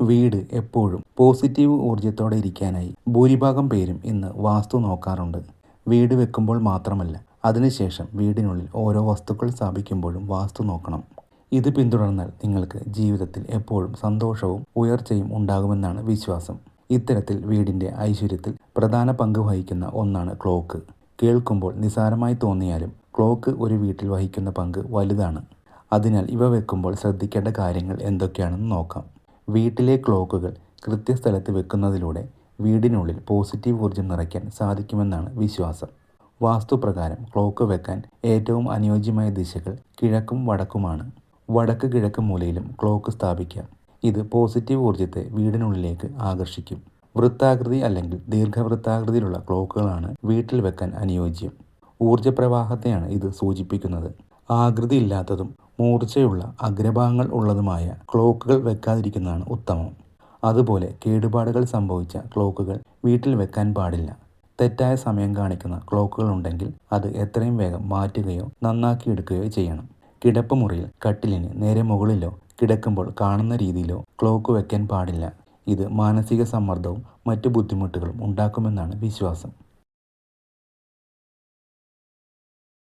വീട് എപ്പോഴും പോസിറ്റീവ് ഊർജത്തോടെ ഇരിക്കാനായി ഭൂരിഭാഗം പേരും ഇന്ന് വാസ്തു നോക്കാറുണ്ട്. വീട് വെക്കുമ്പോൾ മാത്രമല്ല അതിനുശേഷം വീടിനുള്ളിൽ ഓരോ വസ്തുക്കൾ സ്ഥാപിക്കുമ്പോഴും വാസ്തു നോക്കണം. ഇത് പിന്തുടർന്നാൽ നിങ്ങൾക്ക് ജീവിതത്തിൽ എപ്പോഴും സന്തോഷവും ഉയർച്ചയും ഉണ്ടാകുമെന്നാണ് വിശ്വാസം. ഇത്തരത്തിൽ വീടിന്റെ ഐശ്വര്യത്തിൽ പ്രധാന പങ്ക് വഹിക്കുന്ന ഒന്നാണ് ക്ലോക്ക്. കേൾക്കുമ്പോൾ നിസാരമായി തോന്നിയാലും ക്ലോക്ക് ഒരു വീട്ടിൽ വഹിക്കുന്ന പങ്ക് വലുതാണ്. അതിനാൽ ഇവ വെക്കുമ്പോൾ ശ്രദ്ധിക്കേണ്ട കാര്യങ്ങൾ എന്തൊക്കെയാണെന്ന് നോക്കാം. വീട്ടിലെ ക്ലോക്കുകൾ കൃത്യസ്ഥലത്ത് വെക്കുന്നതിലൂടെ വീടിനുള്ളിൽ പോസിറ്റീവ് ഊർജം നിറയ്ക്കാൻ സാധിക്കുമെന്നാണ് വിശ്വാസം. വാസ്തുപ്രകാരം ക്ലോക്ക് വെക്കാൻ ഏറ്റവും അനുയോജ്യമായ ദിശകൾ കിഴക്കും വടക്കുമാണ്. വടക്ക് കിഴക്ക് മൂലയിലും ക്ലോക്ക് സ്ഥാപിക്കാം. ഇത് പോസിറ്റീവ് ഊർജത്തെ വീടിനുള്ളിലേക്ക് ആകർഷിക്കും. വൃത്താകൃതി അല്ലെങ്കിൽ ദീർഘവൃത്താകൃതിയിലുള്ള ക്ലോക്കുകളാണ് വീട്ടിൽ വെക്കാൻ അനുയോജ്യം. ഊർജപ്രവാഹത്തെയാണ് ഇത് സൂചിപ്പിക്കുന്നത്. ആകൃതി ഇല്ലാത്തതും മൂർച്ചയുള്ള അഗ്രഭാഗങ്ങൾ ഉള്ളതുമായ ക്ലോക്കുകൾ വെക്കാതിരിക്കുന്നതാണ് ഉത്തമം. അതുപോലെ കേടുപാടുകൾ സംഭവിച്ച ക്ലോക്കുകൾ വീട്ടിൽ വെക്കാൻ പാടില്ല. തെറ്റായ സമയം കാണിക്കുന്ന ക്ലോക്കുകൾ ഉണ്ടെങ്കിൽ അത് എത്രയും വേഗം മാറ്റുകയോ നന്നാക്കിയെടുക്കുകയോ ചെയ്യണം. കിടപ്പ് മുറിയിൽ കട്ടിലിന് നേരെ മുകളിലോ കിടക്കുമ്പോൾ കാണുന്ന രീതിയിലോ ക്ലോക്ക് വെക്കാൻ പാടില്ല. ഇത് മാനസിക സമ്മർദ്ദവും മറ്റു ബുദ്ധിമുട്ടുകളും ഉണ്ടാക്കുമെന്നാണ് വിശ്വാസം.